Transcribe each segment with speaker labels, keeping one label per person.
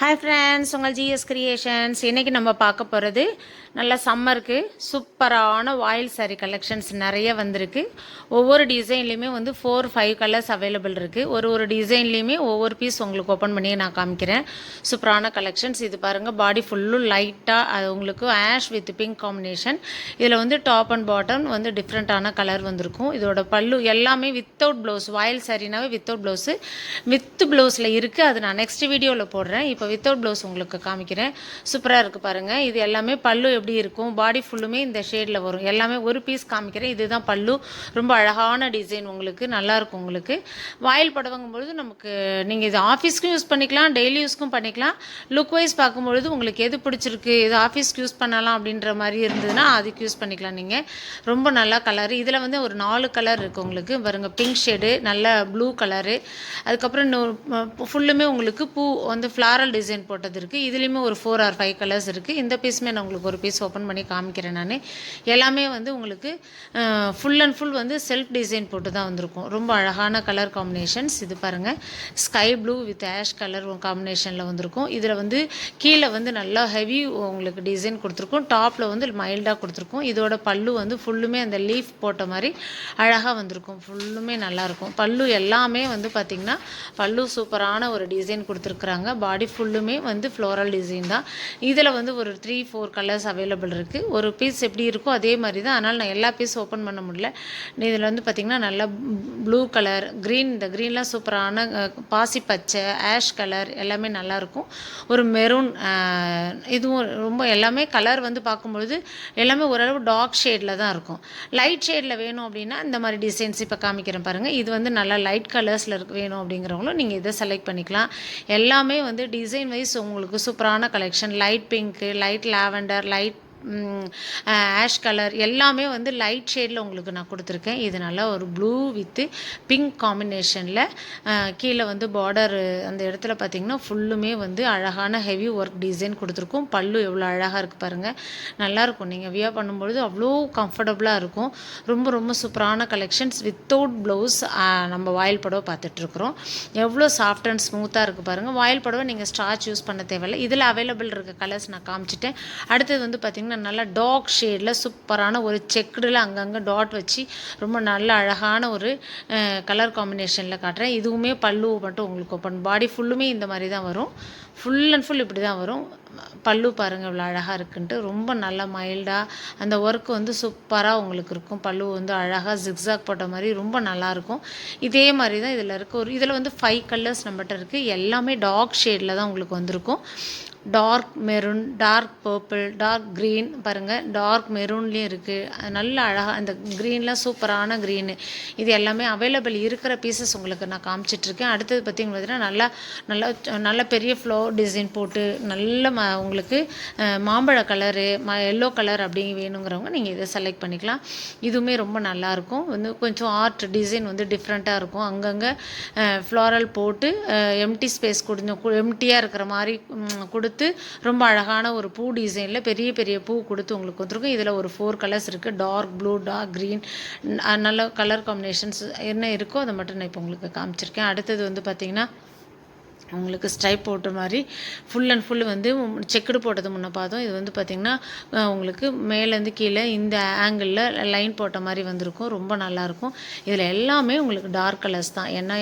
Speaker 1: Hi friends உங்கள் GS creations இன்றைக்கி நம்ம பார்க்க போகிறது நல்ல சம்மருக்கு சூப்பரான வாயில் saree கலெக்ஷன்ஸ் நிறைய வந்திருக்கு. ஒவ்வொரு டிசைன்லேயுமே வந்து ஃபோர் ஃபைவ் கலர்ஸ் அவைலபிள் இருக்குது ஒரு ஒரு டிசைன்லேயுமே ஒவ்வொரு பீஸ் உங்களுக்கு ஓப்பன் பண்ணி நான் காமிக்கிறேன். சூப்பரான கலெக்ஷன்ஸ் இது பாருங்கள் பாடி ஃபுல்லும் லைட்டாக அது உங்களுக்கு ஆஷ் வித் பிங்க் காம்பினேஷன் இதில் வந்து டாப் அண்ட் பாட்டம் வந்து டிஃப்ரெண்ட்டான கலர் வந்திருக்கும். இதோட பல்லு எல்லாமே வித்தவுட் ப்ளவுஸ் வாயில் சாரினாவே வித்தவுட் ப்ளவுஸு வித் ப்ளவுஸில் இருக்குது அது நான் நெக்ஸ்ட் வீடியோவில் போடுறேன். இப்போ வித்தவுட் ப்ளவுஸ் உங்களுக்கு காமிக்கிறேன். சூப்பராக இருக்குது பாருங்கள் இது எல்லாமே பல்லு எப்படி இருக்கும்? பாடி ஃபுல்லுமே இந்த ஷேடில் வரும். எல்லாமே ஒரு பீஸ் காமிக்கிறேன். இதுதான் பல்லு. ரொம்ப அழகான டிசைன் உங்களுக்கு. நல்லாயிருக்கும் உங்களுக்கு. வாயில் புடவைங்கும்பொழுது நமக்கு நீங்கள் இது ஆஃபீஸ்க்கும் யூஸ் பண்ணிக்கலாம். டெய்லி யூஸ்க்கும் பண்ணிக்கலாம். லுக் வைஸ் பார்க்கும்பொழுது உங்களுக்கு எது பிடிச்சிருக்கு இது ஆஃபீஸ்க்கு யூஸ் பண்ணலாம் அப்படின்ற மாதிரி இருந்ததுன்னா அதுக்கு யூஸ் பண்ணிக்கலாம் நீங்கள் ரொம்ப நல்லா கலர் இதில் வந்து ஒரு நாலு கலர் இருக்குது உங்களுக்கு. பாருங்கள் பிங்க் ஷேடு நல்ல ப்ளூ கலரு அதுக்கப்புறம் ஃபுல்லுமே உங்களுக்கு பூ வந்து ஃப்ளாரல் டிசைன் போட்டது இருக்குது இதுலேயுமே ஒரு ஃபோர் ஆர் ஃபைவ் கலர்ஸ் இருக்குது இந்த பீஸுமே நான் உங்களுக்கு ஒரு பீஸ் ஓப்பன் பண்ணி காமிக்கிறேன் நான். எல்லாமே வந்து உங்களுக்கு ஃபுல் அண்ட் ஃபுல் வந்து செல்ஃப் டிசைன் போட்டு தான் வந்திருக்கும். ரொம்ப அழகான கலர் காம்பினேஷன்ஸ் இது பாருங்கள் sky blue with ash colour காம்பினேஷனில் வந்திருக்கும். இதில் வந்து கீழே வந்து நல்லா ஹெவி உங்களுக்கு டிசைன் கொடுத்துருக்கும். டாப்பில் வந்து மைல்டாக கொடுத்துருக்கும். இதோட பல்லு வந்து ஃபுல்லுமே அந்த லீஃப் போட்ட மாதிரி அழகாக வந்திருக்கும். ஃபுல்லுமே நல்லாயிருக்கும் பல்லு எல்லாமே வந்து பார்த்திங்கன்னா பல்லு சூப்பரான ஒரு டிசைன் கொடுத்துருக்குறாங்க. பாடி ஃபுல் ஃபுல்லுமே வந்து ஃப்ளோரல் டிசைன் தான். இதில் வந்து ஒரு த்ரீ ஃபோர் கலர்ஸ் அவைலபிள் இருக்குது ஒரு பீஸ் எப்படி இருக்கோ அதே மாதிரி தான். அதனால் நான் எல்லா பீஸ் ஓப்பன் பண்ண முடியல. இதில் வந்து பார்த்திங்கன்னா நல்லா ப்ளூ கலர் க்ரீன் இந்த க்ரீன்லாம் சூப்பரான பாசி பச்சை ஆஷ் கலர் எல்லாமே நல்லாயிருக்கும் ஒரு மெரூன் இதுவும் ரொம்ப எல்லாமே கலர் வந்து பார்க்கும்பொழுது எல்லாமே ஓரளவு டார்க் ஷேடில் தான் இருக்கும். லைட் ஷேடில் வேணும் அப்படின்னா இந்த மாதிரி டிசைன்ஸ் இப்போ காமிக்கிறேன் பாருங்கள் இது வந்து நல்லா லைட் கலர்ஸில் இருக்கு வேணும் அப்படிங்கிறவங்களும் நீங்கள் இதை செலக்ட் பண்ணிக்கலாம். எல்லாமே வந்து டிசைன் வைஸ் உங்களுக்கு சூப்பரான collection light pink light lavender light ash colour எல்லாமே வந்து லைட் ஷேடில் உங்களுக்கு நான் கொடுத்துருக்கேன். இது நல்லா ஒரு ப்ளூ வித்து பிங்க் காம்பினேஷனில் கீழே வந்து பார்டர் அந்த இடத்துல பார்த்தீங்கன்னா ஃபுல்லுமே வந்து அழகான ஹெவி ஒர்க் டிசைன் கொடுத்துருக்கும். பல்லு எவ்வளோ அழகாக இருக்குது பாருங்கள் நல்லாயிருக்கும் நீங்கள் வியா பண்ணும்பொழுது அவ்வளோ கம்ஃபர்டபுளாக இருக்கும். ரொம்ப ரொம்ப சூப்பரான கலெக்ஷன்ஸ் வித்தவுட் ப்ளவுஸ் நம்ம வாயில் புடவை பார்த்துட்ருக்குறோம். எவ்வளோ சாஃப்ட் அண்ட் ஸ்மூத்தாக இருக்குது பாருங்கள் வாயில் புடவை நீங்கள் ஸ்டார்ச் யூஸ் பண்ண தேவையில்லை. இதில் அவைலபிள் இருக்க கலர்ஸ் நான் காமிச்சிட்டேன். அடுத்தது வந்து பார்த்திங்கன்னா நல்லா டார்க் ஷேடில் சூப்பரான ஒரு செக்குடில் அங்கங்கே டாட் வச்சு ரொம்ப நல்ல அழகான ஒரு கலர் காம்பினேஷனில் காட்டுறேன். இதுவுமே பல்லு மட்டும் உங்களுக்கு ஓப்பன் பாடி ஃபுல்லுமே இந்த மாதிரி தான் வரும். ஃபுல் அண்ட் ஃபுல் இப்படி தான் வரும். பல்லு பாருங்கள் இவ்வளோ அழகாக இருக்குன்ட்டு. ரொம்ப நல்லா மைல்டாக அந்த ஒர்க் வந்து சூப்பராக உங்களுக்கு இருக்கும். பல்லு வந்து அழகாக ஜிக்ஸாக் போட்ட மாதிரி ரொம்ப நல்லாயிருக்கும் இதே மாதிரி தான் இதில் இருக்க. ஒரு இதில் வந்து ஃபைவ் கலர்ஸ் நம்மகிட்ட இருக்குது எல்லாமே டார்க் ஷேடில் தான் உங்களுக்கு வந்திருக்கும். Dark maroon dark purple dark green பாருங்கள் டார்க் மெரூன்லேயும் இருக்குது நல்ல அழகாக அந்த க்ரீன்லாம் சூப்பரான க்ரீனு. இது எல்லாமே அவைலபிள் இருக்கிற பீசஸ் உங்களுக்கு நான் காமிச்சிட்ருக்கேன். அடுத்தது பார்த்திங்க பார்த்தீங்கன்னா நல்லா நல்லா நல்ல பெரிய ஃப்ளோ டிசைன் போட்டு நல்ல ம உங்களுக்கு மாம்பழ கலரு ம எல்லோ கலர் அப்படி வேணுங்கிறவங்க நீங்கள் இதை செலக்ட் பண்ணிக்கலாம். இதுவுமே ரொம்ப நல்லாயிருக்கும் வந்து கொஞ்சம் ஆர்ட் டிசைன் வந்து டிஃப்ரெண்ட்டாக இருக்கும். அங்கங்கே ஃப்ளாரல் போட்டு எம்டி ஸ்பேஸ் கொஞ்சம் எம்டியாக இருக்கிற மாதிரி கொடுத்து கொடுத்து ரொம்ப அழகான ஒரு பூ டிசைனில் பெரிய பெரிய பூ கொடுத்து உங்களுக்கு கொடுத்துருக்கோம். இதில் ஒரு ஃபோர் கலர்ஸ் இருக்குது டார்க் ப்ளூ டார்க் க்ரீன் நல்ல கலர் காம்பினேஷன்ஸ் என்ன இருக்கோ அதை மட்டும் நான் இப்போ உங்களுக்கு காமிச்சிருக்கேன். அடுத்தது வந்து பார்த்திங்கன்னா உங்களுக்கு ஸ்ட்ரைப் போட்ட மாதிரி ஃபுல் அண்ட் ஃபுல் வந்து செக்குடு போட்டது முன்ன பார்த்தோம் இது வந்து பார்த்திங்கன்னா உங்களுக்கு மேலேருந்து கீழே இந்த ஆங்கிளில் லைன் போட்ட மாதிரி வந்திருக்கும். ரொம்ப நல்லாயிருக்கும் இதில் எல்லாமே உங்களுக்கு டார்க் கலர்ஸ் தான். ஏன்னா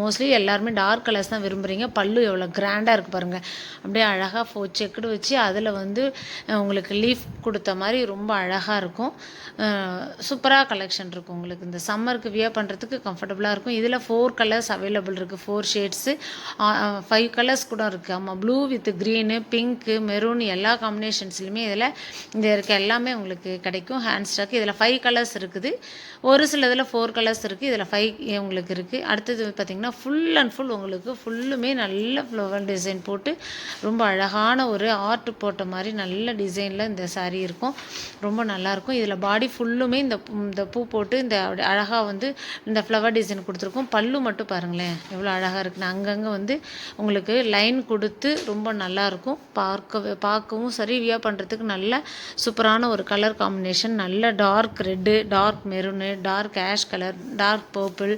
Speaker 1: மோஸ்ட்லி எல்லாருமே டார்க் கலர்ஸ் தான் விரும்புகிறீங்க பல்லு எவ்வளோ கிராண்டாக இருக்குது பாருங்கள் அப்படியே அழகாக ஃபோ செக்குடு வச்சு அதில் வந்து உங்களுக்கு லீஃப் கொடுத்த மாதிரி ரொம்ப அழகாக இருக்கும். சூப்பராக கலெக்ஷன் இருக்கும் உங்களுக்கு. இந்த சம்மருக்கு வியர் பண்ணுறதுக்கு கம்ஃபர்டபுளாக இருக்கும். இதில் ஃபோர் கலர்ஸ் அவைலபிள் இருக்குது ஃபோர் ஷேட்ஸு ஃபைவ் கலர்ஸ் கூட இருக்குது ஆமாம் blue with green pink maroon எல்லா காம்பினேஷன்ஸ்லையுமே இதில் இந்த இருக்க எல்லாமே உங்களுக்கு கிடைக்கும். ஹேண்ட் ஸ்டாக் இதில் ஃபைவ் கலர்ஸ் இருக்குது. ஒரு சில இதில் ஃபோர் கலர்ஸ் இருக்குது இதில் ஃபைவ் உங்களுக்கு இருக்குது அடுத்தது பார்த்திங்கன்னா ஃபுல் அண்ட் ஃபுல் உங்களுக்கு ஃபுல்லுமே நல்ல ஃப்ளவர் டிசைன் போட்டு ரொம்ப அழகான ஒரு ஆர்ட் போட்ட மாதிரி நல்ல டிசைனில் இந்த சாரீ இருக்கும். ரொம்ப நல்லாயிருக்கும் இதில் பாடி ஃபுல்லுமே இந்த இந்த பூ போட்டு இந்த அழகாக வந்து இந்த ஃப்ளவர் டிசைன் கொடுத்துருக்கோம். பல்லு மட்டும் பாருங்களேன். எவ்வளோ அழகாக இருக்குன்னு அங்கங்கே வந்து உங்களுக்கு லைன் கொடுத்து ரொம்ப நல்லாயிருக்கும் பார்க்க பார்க்கவும் சரி வியா பண்ணுறதுக்கு நல்ல சூப்பரான ஒரு கலர் காம்பினேஷன் நல்ல dark red dark maroon dark ash colour dark purple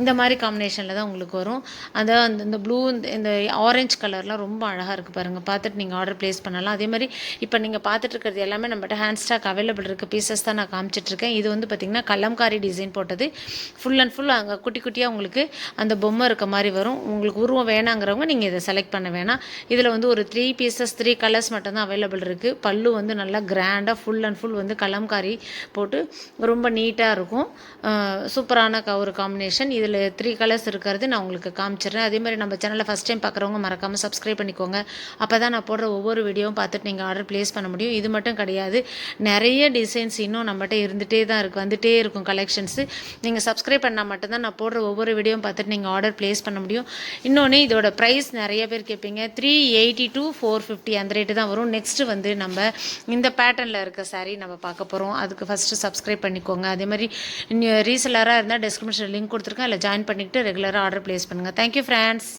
Speaker 1: இந்த மாதிரி காம்பினேஷனில் தான் உங்களுக்கு வரும். அதை அந்த இந்த ப்ளூ இந்த ஆரஞ்சு கலர்லாம் ரொம்ப அழகாக இருக்குது பாருங்கள் பார்த்துட்டு நீங்கள் ஆர்டர் ப்ளேஸ் பண்ணலாம். அதே மாதிரி இப்போ நீங்கள் பார்த்துட்டு இருக்கிறது எல்லாமே நம்மகிட்ட ஹேண்ட் ஸ்டாக் அவைலபிள் இருக்க. பீசஸ் தான் நான் காமிச்சிட்ருக்கேன் இது வந்து பார்த்திங்கன்னா கலம்காரி டிசைன் போட்டது. ஃபுல் அண்ட் ஃபுல் அங்கே குட்டி குட்டியாக உங்களுக்கு அந்த பொம்மை இருக்க மாதிரி வரும். உங்களுக்கு உருவம் வேணாம் வேணாங்கிறவங்க நீங்கள் இதை செலக்ட் பண்ண வேணாம். இதில் வந்து ஒரு த்ரீ பீசஸ் த்ரீ கலர்ஸ் மட்டும்தான் அவைலபிள் இருக்குது பல்லு வந்து நல்லா கிராண்டாக ஃபுல் அண்ட் ஃபுல் வந்து கலம்காரி போட்டு ரொம்ப நீட்டாக இருக்கும். சூப்பரான க ஒரு காம்பினேஷன் இதில் த்ரீ கலர்ஸ் இருக்கிறது நான் உங்களுக்கு காமிச்சிடுறேன். அதே மாதிரி நம்ம சேனலில் ஃபஸ்ட் டைம் பார்க்குறவங்க மறக்காமல் சப்ஸ்கிரைப் பண்ணிக்கோங்க. அப்போ தான் நான் போடுற ஒவ்வொரு வீடியோவும் பார்த்துட்டு நீங்கள் ஆர்டர் ப்ளேஸ் பண்ண முடியும். இது மட்டும் கிடையாது. நிறைய டிசைன்ஸ் இன்னும் நம்மகிட்ட இருந்துகிட்டே தான் இருக்குது வந்துகிட்டே இருக்கும் கலெக்ஷன்ஸு நீங்கள் சப்ஸ்கிரைப் பண்ணால் மட்டும்தான் நான் போடுற ஒவ்வொரு வீடியோவும் பார்த்துட்டு நீங்கள் ஆர்டர் ப்ளேஸ் பண்ண முடியும். இன்னொன்று இதோட ப்ரைஸ் நிறைய பேர் கேட்பீங்க. Three eighty two four fifty அந்த ரேட்டு தான் வரும். நெக்ஸ்ட்டு வந்து நம்ம இந்த பேட்டர்னில் இருக்க சாரீ நம்ம பார்க்க போகிறோம் அதுக்கு ஃபஸ்ட்டு சப்ஸ்கிரைப் பண்ணிக்கோங்க. அதே மாதிரி ரீசெல்லராக இருந்தால் டிஸ்கிரிப்ஷன் லிங்க் கொடுத்துருக்கேன். அதில் ஜாயின் பண்ணிக்கிட்டு ரெகுலராக ஆர்டர் ப்ளேஸ் பண்ணுங்கள் தேங்க்யூ ஃப்ரெண்ட்ஸ்